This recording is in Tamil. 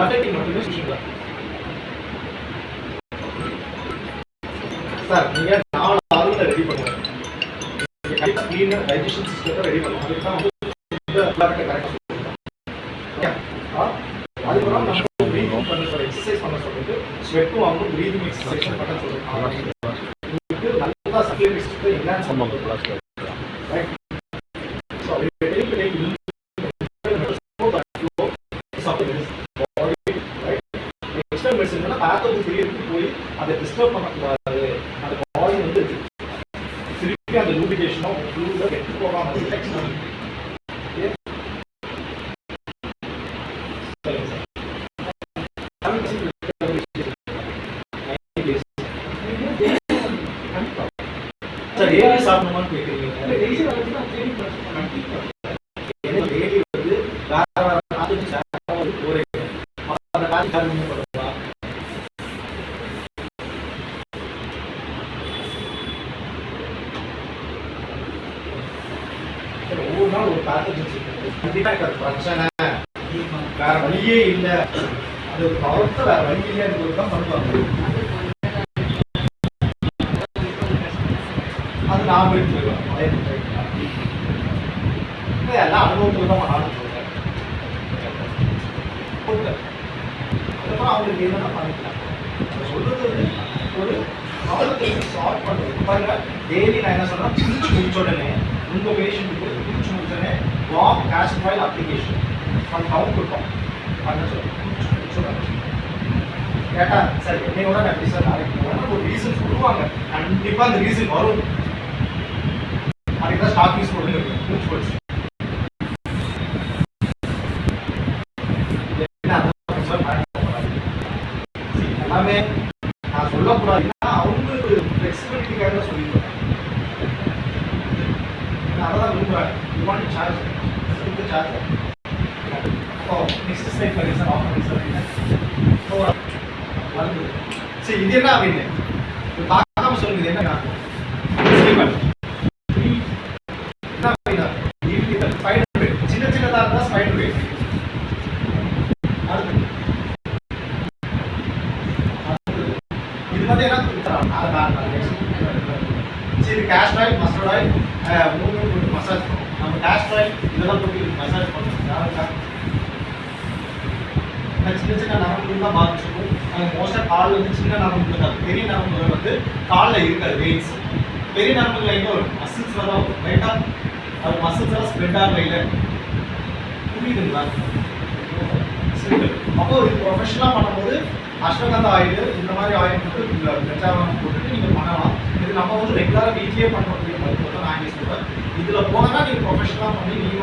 அஃபெக்டிங் மட்டுமே சொல்லுங்க சார் நீங்கள் நாலு ஆளுங்களை ரெடி பண்ணுங்க. க்ளீனாக டைஜஷன் சிஸ்டத்தை ரெடி பண்ணுங்க. அதுக்கு தான் வந்து இந்த கரெக்டாக அதுக்கப்புறம் நம்ம ப்ரீதிங் பண்ண சொல்ற எக்ஸசைஸ் பண்ண சொல்லிட்டு ஸ்வெட்டும் வாங்கும் ப்ரீதிங் எக்ஸசைஸ் பண்ண சொல்லுங்க உங்களுக்கு நல்லா சப்ளிமெண்ட் சிஸ்டத்தை என்ஹான்ஸ் பண்ணுங்க ரைட் ஸோ அது வெளியே வெளியே எக்ஸ்ட்ரா மெடிசன் பேத்தோஜன் திடீர்னு போய் அதை டிஸ்டர்ப் பண்ணக்கூடாது. அந்த பாடி வந்து திருப்பி அந்த லூபிகேஷனோ ஃப்ளூல கெட்டு போகாம ரிலாக்ஸ் சார் டெய்லி சாப்பிடணுமான்னு கேட்குறீங்க எனக்கு டெய்லி வந்து வேற வேற நாட்டுக்கு சேர வந்து ஒரே அந்த நாட்டுக்கு காரணம் பண்ணுவா ஒவ்வொரு நாள் ஒரு பேத்தஜன்ஸ் இருக்கு கண்டிப்பா எனக்கு பிரச்சனை. வேற வழியே இல்லை. அது ஒரு பவர்த்து வேற வழி இல்லைன்னு தான் பண்ணுவாங்க. அது நான் இருக்கோம் எல்லாம் அனுபவத்தில் தான் நானும் சொல்றேன் அவங்களுக்கு என்னென்ன பண்ணிக்கலாம்? சொல்றது ஒரு ப்ராப்ளத்தை சால்வ் பண்ணுறது பாருங்க டெய்லி நான் என்ன சொல்கிறேன் பிரிச்சு முடிச்ச உடனே உங்கள் பேஷண்ட்டுக்கு பிரிச்சு முடிச்ச உடனே walk cash file application from down கொடுப்போம் டவுன் சொல்லுவோம் சொல்றேன் குளிச்சு கேட்டா சார் என்னையோட நான் எப்படி சார் நாளைக்கு போகணும் ஒரு ரீசன் சொல்லுவாங்க கண்டிப்பாக அந்த ரீசன் வரும் அதுக்கு தான் ஸ்டாக் யூஸ் போடுங்க மூச்சு போச்சு எல்லாமே நான் சொல்லக்கூடாதுன்னா அவங்க ஃப்ளெக்சிபிலிட்டிக்காக தான் சொல்லிடுவேன் நான் அதான் விரும்புகிறேன் யூ வாண்ட் சார்ஜ் இந்த சார்ஜ் அப்போ நெக்ஸ்ட் ஸ்லைட் பண்ணி சார் ஆஃப் பண்ணி சார் வந்து சரி இது என்ன அப்படின்னு? இது பார்க்காம சொல்லுங்க என்ன காரணம்? சின்ன சின்னதாக இருந்தால் ஸ்பைடர் பார்த்தீங்கன்னா சரி கேஸ்ட் ஆயில் மஸ்டர்ட் ஆயில் மூணு போட்டு மசாஜ் பண்ணுவோம். நம்ம கேஸ்ட் ஆயில் இதெல்லாம் போட்டு மசாஜ் பண்ணுவோம். சின்ன சின்ன நரம்புகள் தான் பாதிச்சிருக்கும். மோஸ்ட்டாக கால் வந்து சின்ன நரம்புகள் தான். பெரிய நரம்புகள் வந்து காலில் இருக்காது வெயின்ஸ் பெரிய நரம்புகள் எங்கே வரும்? மசில்ஸில் தான் வரும். ரைட்டா அது மசில்ஸ் எல்லாம் ஸ்ப்ரெட் ஆகல இல்லை புரியுதுங்களா? சரி அப்போ இது ப்ரொஃபஷனலாக பண்ணும்போது அஸ்வகந்தா ஆயில் இந்த மாதிரி ஆயில் போட்டு பிரச்சாரம் போட்டுட்டு நீங்கள் பண்ணலாம். இது நம்ம வந்து ரெகுலராக வீட்லேயே பண்ணக்கூடிய மருத்துவத்தை நான் இங்கே சொல்கிறேன் இதில் போனால் நீங்கள் ப்ரொஃபஷனலாக பண்ணி நீங்கள்